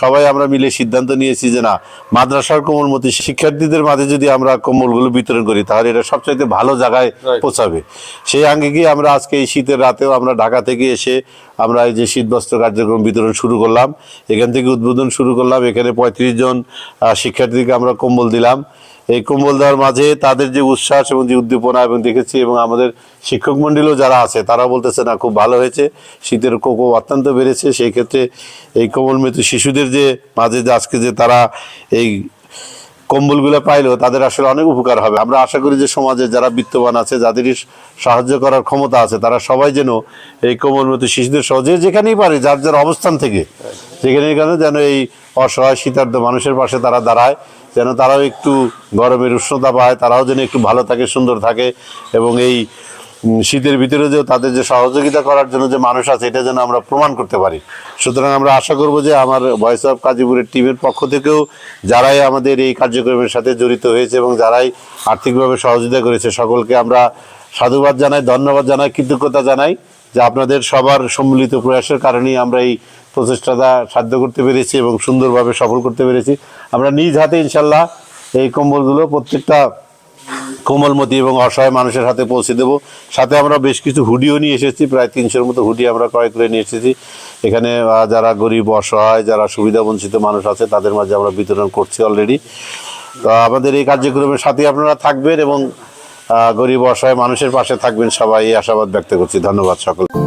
সবাই আমরা মিলে সিদ্ধান্ত নিয়েছি যে না মাদ্রাসার কোমলমতি শিক্ষার্থীদের মাঝে যদি আমরা কম্বলগুলো বিতরণ করি তাহলে এটা সবচাইতে ভালো জায়গায় পৌঁছাবে। সেই আঙ্গে গিয়ে আমরা আজকে এই শীতের রাতেও আমরা ঢাকা থেকে এসে আমরা এই যে শীতবস্ত্র কার্যক্রম বিতরণ শুরু করলাম এখান থেকে উদ্বোধন শুরু করলাম এখানে পঁয়ত্রিশ জন শিক্ষার্থীকে আমরা কম্বল দিলাম। এই কম্বল দেওয়ার মাঝে তাদের যে উচ্ছ্বাস এবং যে উদ্দীপনা এবং দেখেছি এবং আমাদের শিক্ষক মন্ডলীও যারা আছে তারা বলতেছে, না, খুব ভালো হয়েছে। শীতের কোকো অত্যন্ত বেড়েছে। সেই ক্ষেত্রে এই কোমল মৃত্যু শিশুদের যে মাঝে যে আজকে যে তারা এই কম্বলগুলো পাইলেও তাদের আসলে অনেক উপকার হবে। আমরা আশা করি যে সমাজে যারা বিত্তবান আছে যাদের সাহায্য করার ক্ষমতা আছে, তারা সবাই যেন এই কোমলমতি শিশুদের সহজে যেখানেই পারে, যার যার অবস্থান থেকে যেখানে এখানে যেন এই অসহায় শীতার্ধ মানুষের পাশে তারা দাঁড়ায়, যেন তারাও একটু গরমের উষ্ণতা পায়, তারাও যেন একটু ভালো থাকে, সুন্দর থাকে এবং এই শীতের ভিতরে যে তাদের যে সহযোগিতা করার জন্য যে মানুষ আছে, এটা যেন আমরা প্রমাণ করতে পারি। সুতরাং আমরা আশা করব যে আমার ভয়েস অফ কাজীপুরের টিমের পক্ষ থেকেও যারাই আমাদের এই কার্যক্রমের সাথে জড়িত হয়েছে এবং যারাই আর্থিকভাবে সহযোগিতা করেছে, সকলকে আমরা সাধুবাদ জানাই, ধন্যবাদ জানাই, কৃতজ্ঞতা জানাই যে আপনাদের সবার সম্মিলিত প্রয়াসের কারণেই আমরা এই প্রচেষ্টাটা সাধ্য করতে পেরেছি এবং সুন্দরভাবে সফল করতে পেরেছি। আমরা নিজ হাতে ইনশাল্লাহ এই কম্বলগুলো প্রত্যেকটা কোমলমতি এবং অসহায় মানুষের হাতে পৌঁছে দেব। সাথে আমরা বেশ কিছু হুডিও নিয়ে এসেছি, প্রায় তিনশোর মতো হুডি আমরা ক্রয় করে নিয়ে এসেছি। এখানে যারা গরিব, অসহায়, যারা সুবিধা বঞ্চিত মানুষ আছে, তাদের মাঝে আমরা বিতরণ করছি অলরেডি তো আমাদের এই কার্যক্রমের সাথে আপনারা থাকবেন এবং গরিব, অসহায় মানুষের পাশে থাকবেন সবাই। এই আশাবাদ ব্যক্ত করছি। ধন্যবাদ সকল